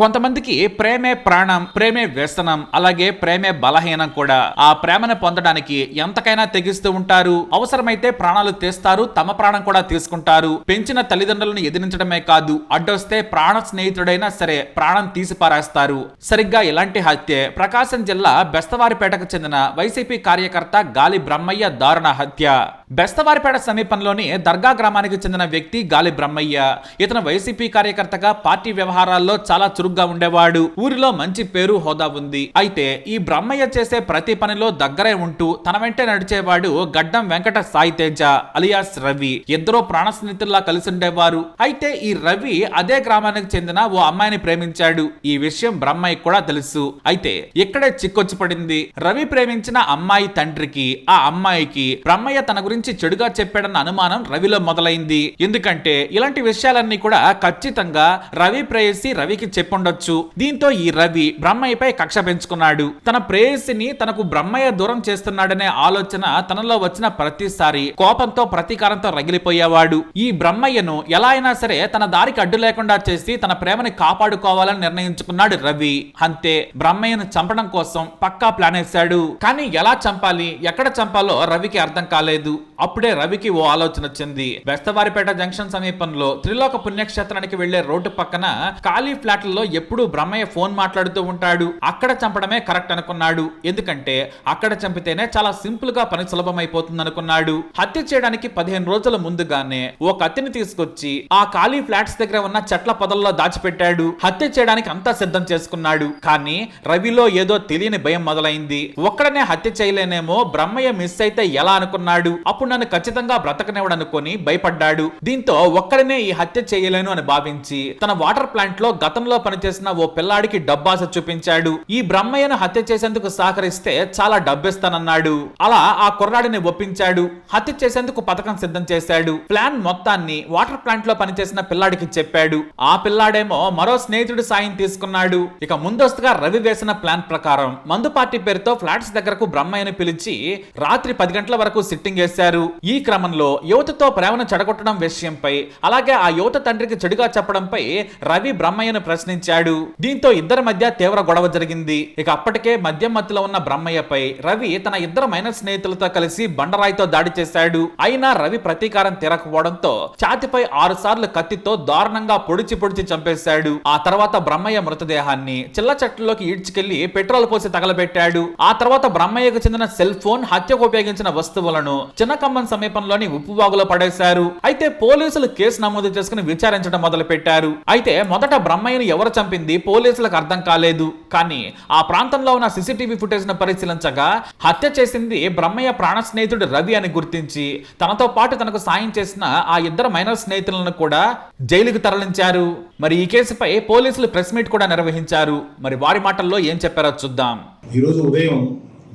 కొంతమందికి ప్రేమే ప్రాణం ప్రేమే వ్యసనం అలాగే ప్రేమే బలహీనం కూడా. ఆ ప్రేమను పొందడానికి ఎంతకైనా తెగిస్తూ ఉంటారు. అవసరమైతే ప్రాణాలు తీస్తారు తమ ప్రాణం కూడా తీసుకుంటారు. పెంచిన తల్లిదండ్రులను ఎదిరించడమే కాదు అడ్డొస్తే ప్రాణ స్నేహితుడైనా సరే ప్రాణం తీసి పారేస్తారు. సరిగ్గా ఇలాంటి హత్యే. ప్రకాశం జిల్లా బెస్తవారిపేటకు చెందిన వైసీపీ కార్యకర్త గాలి బ్రహ్మయ్య దారుణ హత్య. బెస్తవారిపేట సమీపంలోని దర్గా గ్రామానికి చెందిన వ్యక్తి గాలి బ్రహ్మయ్య. ఇతను వైసీపీ కార్యకర్తగా పార్టీ వ్యవహారాల్లో చాలా చురుగ్గా ఉండేవాడు. ఊరిలో మంచి పేరు హోదా ఉంది. అయితే ఈ బ్రహ్మయ్య చేసే ప్రతి పనిలో దగ్గరే ఉంటూ తన వెంటే నడిచేవాడు గడ్డం వెంకట సాయి తేజ అలియాస్ రవి. ఇద్దరూ ప్రాణ స్నేహితుల్లా కలిసి ఉండేవారు. అయితే ఈ రవి అదే గ్రామానికి చెందిన ఓ అమ్మాయిని ప్రేమించాడు. ఈ విషయం బ్రహ్మయ్య కూడా తెలుసు. అయితే ఇక్కడే చిక్కొచ్చి పడింది. రవి ప్రేమించిన అమ్మాయి తండ్రికి ఆ అమ్మాయికి బ్రహ్మయ్య తన గురించి చెడుగా చెప్పాడన్న అనుమానం రవిలో మొదలైంది. ఎందుకంటే ఇలాంటి విషయాలన్నీ కూడా ఖచ్చితంగా రవి ప్రేయసి రవికి చెప్పుండొచ్చు. దీంతో ఈ రవి బ్రహ్మయ్యపై కక్ష పెంచుకున్నాడు. తన ప్రేయసిని తనకు బ్రహ్మయ్య దూరం చేస్తున్నాడనే ఆలోచన తనలో వచ్చిన ప్రతిసారి కోపంతో ప్రతీకారంతో రగిలిపోయేవాడు. ఈ బ్రహ్మయ్యను ఎలా అయినా సరే తన దారికి అడ్డు లేకుండా చేసి తన ప్రేమని కాపాడుకోవాలని నిర్ణయించుకున్నాడు రవి. అంతే బ్రహ్మయ్యను చంపడం కోసం పక్కా ప్లాన్ వేశాడు. కానీ ఎలా చంపాలి ఎక్కడ చంపాలో రవికి అర్థం కాలేదు. అప్పుడే రవికి ఓ ఆలోచన వచ్చింది. బెస్తవారిపేట జంక్షన్ సమీపంలో త్రిలోక పుణ్యక్షేత్రానికి వెళ్ళే రోడ్డు పక్కన ఖాళీ ఫ్లాట్లలో ఎప్పుడూ బ్రహ్మయ్య ఫోన్ మాట్లాడుతూ ఉంటాడు. అక్కడ చంపడమే కరెక్ట్ అనుకున్నాడు. ఎందుకంటే అక్కడ చంపితేనే చాలా సింపుల్గా పని సులభమైపోతుంది అనుకున్నాడు హత్య చేయడానికి పదిహేను రోజుల ముందుగానే ఓ కత్తిని తీసుకొచ్చి ఆ ఖాళీ ఫ్లాట్స్ దగ్గర ఉన్న చెట్ల పొదల్లో దాచిపెట్టాడు. హత్య చేయడానికి అంతా సిద్ధం చేసుకున్నాడు. కానీ రవిలో ఏదో తెలియని భయం మొదలైంది. ఒక్కడనే హత్య చేయలేనేమో బ్రహ్మయ్య మిస్ అయితే ఎలా అనుకున్నాడు? అప్పుడు నన్ను ఖచ్చితంగా బ్రతకనివ్వడనుకొని భయపడ్డాడు. దీంతో ఒక్కడనే ఈ హత్య చేయలేను అని భావించి తన వాటర్ ప్లాంట్లో గతంలో పనిచేసిన ఓ పిల్లాడికి డబ్బాస చూపించాడు. ఈ బ్రహ్మయ్యను హత్య చేసేందుకు సహకరిస్తే చాలా డబ్బిస్తానన్నాడు. అలా ఆ కుర్రాడిని ఒప్పించాడు. హత్య చేసేందుకు పథకం సిద్ధం చేశాడు. ప్లాన్ మొత్తాన్ని వాటర్ ప్లాంట్లో పనిచేసిన పిల్లాడికి చెప్పాడు. ఆ పిల్లాడేమో మరో స్నేహితుడి సాయం తీసుకున్నాడు. ఇక ముందస్తుగా రవి వేసిన ప్లాన్ ప్రకారం మందు పార్టీ పేరుతో ఫ్లాట్స్ దగ్గరకు బ్రహ్మయ్యను పిలిచి రాత్రి పది గంటల వరకు సిట్టింగ్ వేశారు. ఈ క్రమంలో యువతతో ప్రేమను చెడగొట్టడం విషయంపై అలాగే ఆ యువత తండ్రికి చెడుగా చెప్పడంపై రవి బ్రహ్మయ్యను ప్రశ్నించాడు. దీంతో ఇద్దరి మధ్య తీవ్ర గొడవ జరిగింది. ఇక అప్పటికే మద్యం మత్తులో ఉన్న బ్రహ్మయ్యపై రవి తన ఇద్దరు మైనర్ స్నేహితులతో కలిసి బండరాయితో దాడి చేశాడు. అయినా రవి ప్రతీకారం తీరకపోవడంతో ఛాతిపై ఆరు సార్లు కత్తితో దారుణంగా పొడిచి పొడిచి చంపేశాడు. ఆ తర్వాత బ్రహ్మయ్య మృతదేహాన్ని చిల్ల చెట్లలోకి ఈడ్చుకెళ్ళి పెట్రోల్ పోసి తగలబెట్టాడు. ఆ తర్వాత బ్రహ్మయ్యకు చెందిన సెల్ ఫోన్ హత్యకు ఉపయోగించిన వస్తువులను చిన్నకమ్మం సమీపంలోని ఉప్పువాగులో పడేశారు. అయితే పోలీసులు కేసు నమోదు చేసుకుని విచారించడం మొదలు పెట్టారు అయితే మొదట బ్రహ్మయ్యను ఎవరు చంపింది పోలీసులకు అర్థం కాలేదు. కానీ ఆ ప్రాంతంలో ఉన్న సీసీటీవీ ఫుటేజ్ను పరిశీలించగా హత్య చేసింది బ్రహ్మయ్య ప్రాణ స్నేహితుడు రవి అని గుర్తించి తనతో పాటు తనకు సాయం చేసిన ఆ ఇద్దరు మైనర్ స్నేహితులను కూడా జైలుకు తరలించారు. మరి ఈ కేసుపై పోలీసులు ప్రెస్ మీట్ కూడా నిర్వహించారు. మరి వారి మాటల్లో ఏం చెప్పారో చూద్దాం. ఈరోజు ఉదయం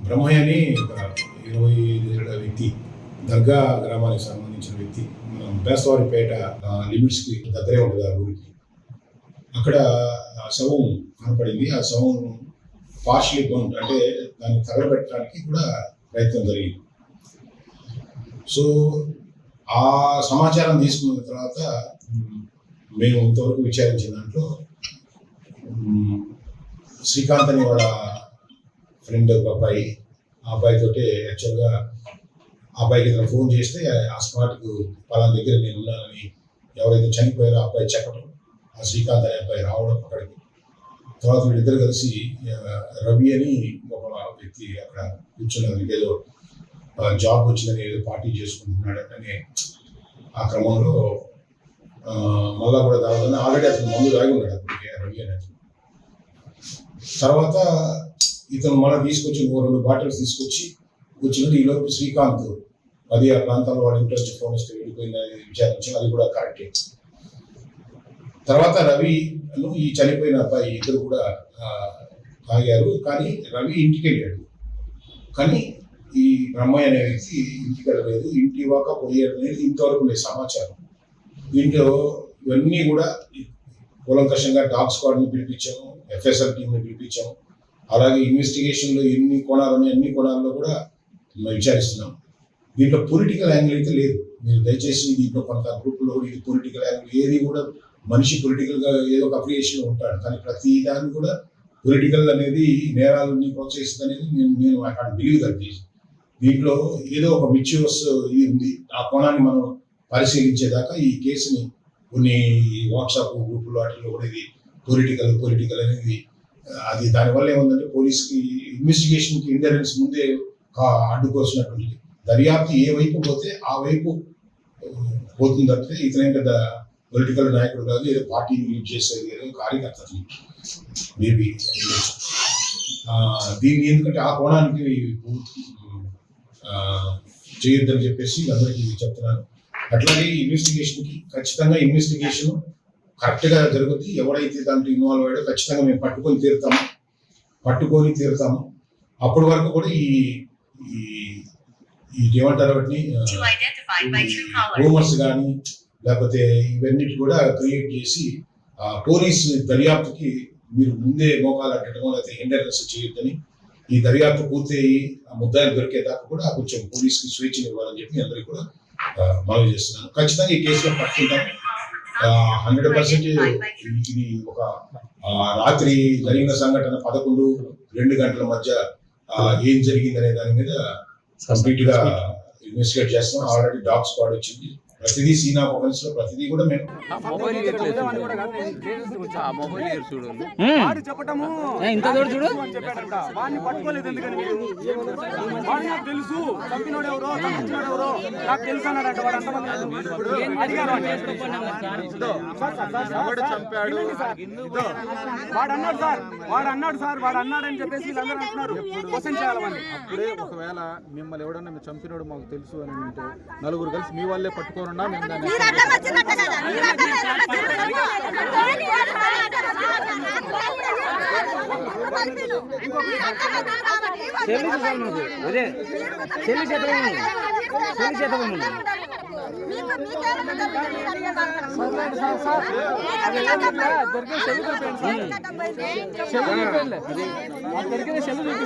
బ్రహ్మయ్య అని ఇరవై వ్యక్తి దర్గా గ్రామానికి సంబంధించిన వ్యక్తి మనం బేస్తవారిపేట లిమిట్స్కి దగ్గరే ఉంటుంది ఆ ఊరికి. అక్కడ శవం కనపడింది. ఆ శవం పార్షలీ బౌండ్ అంటే దాన్ని తగలబెట్టడానికి కూడా ప్రయత్నం జరిగింది. సో ఆ సమాచారం తీసుకున్న తర్వాత మేము ఇంతవరకు విచారించిన దాంట్లో శ్రీకాంత్ అని వాళ్ళ ఫ్రెండ్ ఒక అబ్బాయి ఆ అబ్బాయితోటి యాక్చువల్గా అబ్బాయికి ఇతను ఫోన్ చేస్తే ఆ స్పాట్కు పలానా దగ్గర నేను ఉన్నానని ఎవరైతే చనిపోయారో ఆ అబ్బాయి చెప్పడం ఆ శ్రీకాంత్ అనే అబ్బాయి రావడం అక్కడికి తర్వాత వీళ్ళిద్దరు కలిసి రవి అని ఒక వ్యక్తి అక్కడ కూర్చున్నారు ఏదో జాబ్ వచ్చిందని ఏదో పార్టీ చేసుకుంటున్నాడు అనే ఆ క్రమంలో మళ్ళా కూడా తాగుతుంది ఆల్రెడీ అతను మందు తాగి ఉన్నాడు అతనికి రవి అని అతను. తర్వాత ఇతను మళ్ళీ తీసుకొచ్చి ఇంకో రెండు బాటిల్స్ తీసుకొచ్చి కూర్చుంటే ఈలోపు శ్రీకాంత్ అది ఆ ప్రాంతంలో వాడి ఇంట్రెస్ట్ ఫోన్ ఇస్తే వెళ్ళిపోయిందని విచారించి అది కూడా కరెక్టే తర్వాత రవి ఈ చనిపోయిన అబ్బాయి ఇద్దరు కూడా తాగారు. కానీ రవి ఇంటికి వెళ్ళాడు. కానీ ఈ బ్రహ్మయ్య అనే వ్యక్తి ఇంటికి వెళ్ళలేదు. ఇంటి వాక పోయాడు అనేది ఇంతవరకు లేదు. సమాచారం. దీంట్లో ఇవన్నీ కూడా కూలంకషంగా డాగ్ స్క్వాడ్ని పిలిపించాము. ఎఫ్ఎస్ఆర్ టీంని పిలిపించాము. అలాగే ఇన్వెస్టిగేషన్లో ఎన్ని కోణాలు ఉన్నాయి అన్ని కోణాల్లో కూడా మేము విచారిస్తున్నాం దీంట్లో పొలిటికల్ యాంగిల్ అయితే లేదు. మీరు దయచేసి దీంట్లో కొంత గ్రూప్లో ఇది పొలిటికల్ యాంగిల్ ఏది కూడా మనిషి పొలిటికల్గా ఏదో ఒక అప్రియేషన్ ఉంటాడు. కానీ ప్రతి దాన్ని కూడా పొలిటికల్ అనేది నేరాలని ప్రోత్సహిస్తుంది అనేది నేను నేను ఐ కాంట్ బిలీవ్ దట్ దీంట్లో ఏదో ఒక మిచ్యూస్ ఇది ఉంది. ఆ కోణాన్ని మనం పరిశీలించేదాకా ఈ కేసుని కొన్ని వాట్సాప్ గ్రూపులు వాటిలో కూడా ఇది పొలిటికల్ పొలిటికల్ అనేది అది దానివల్ల ఏముందంటే పోలీస్కి ఇన్వెస్టిగేషన్కి ఇంటెలిజెన్స్ ముందే కా- దర్యాప్తు ఏ వైపు పోతే ఆ వైపు పోతుంది తప్పితే ఇతనే పెద్ద పొలిటికల్ నాయకుడు కాదు ఏదో పార్టీని లీడ్ చేసేది ఏదో కార్యకర్త మేబీ దీన్ని ఎందుకంటే ఆ కోణానికి చేయొద్దని చెప్పేసి అందరికీ చెప్తున్నాను. అట్లాగే ఇన్వెస్టిగేషన్కి ఖచ్చితంగా ఇన్వెస్టిగేషన్ కరెక్ట్గా జరుగుద్ది. ఎవడైతే దాంట్లో ఇన్వాల్వ్ అయ్యాడో ఖచ్చితంగా మేము పట్టుకొని తీరుతాము. పట్టుకొని తీరుతాము. అప్పటి వరకు కూడా ఈ ఏమంటారు వాటిని. రూమర్స్ కానీ లేకపోతే ఇవన్నిటి కూడా క్రియేట్ చేసి ఆ, పోలీస్ దర్యాప్తుకి మీరు ముందే మోకాలు అట్టడం లేకపోతే హిండరెన్స్ చేయొద్దని ఈ దర్యాప్తు పూర్తయి ఆ ముద్దాయిలు దొరికేదాకా కూడా కొంచెం పోలీస్కి స్వేచ్ఛను ఇవ్వాలని చెప్పి అందరికీ కూడా మనవి చేస్తున్నాను ఖచ్చితంగా ఈ కేసులో పట్టుకుంటాం హండ్రెడ్ పర్సెంట్ ఇది ఒక రాత్రి జరిగిన సంఘటన పదకొండు రెండు గంటల మధ్య ఏం జరిగిందనే దాని మీద కంప్లీట్గా ఇన్వెస్టిగేట్ చేస్తాం ఆల్రెడీ డాగ్ స్క్వాడ్ వచ్చింది ప్రతిదీ సీన్ ఆఫెన్స్లో ప్రతిదీ కూడా మేము ఆ మొబైల్ ఇయర్లేదు ఆ మొబైల్ ఇయర్ చూడు. వాడు చెప్పటము ఇంత దూరం చూడు. అని చెప్పాడంట. వాడిని పట్టుకోలేదు ఎందుకని వాడు నాకు తెలుసు. చంపినోడు ఎవరో చంపించినోడు ఎవరో. నాకు తెలుసు అన్నాడంట వాడు అన్నాడు సార్ వాడు అన్నాడు సార్ వాడు అన్నాడు అని చెప్పేసి వీళ్ళందరూ అంటున్నారు. క్వశ్చన్ చేయాలి వాడిని. అప్పుడే ఒకవేళ మిమ్మల్ని ఎవడన్నా మీరు చంపినోడు మాకు తెలుసు అని ఉంటే నలుగురు కలిసి మీ వాళ్ళే పట్టుకోనున్నా మేము చెల్లి అదే. చెల్లి అది దొరికిన చెల్లి చూపి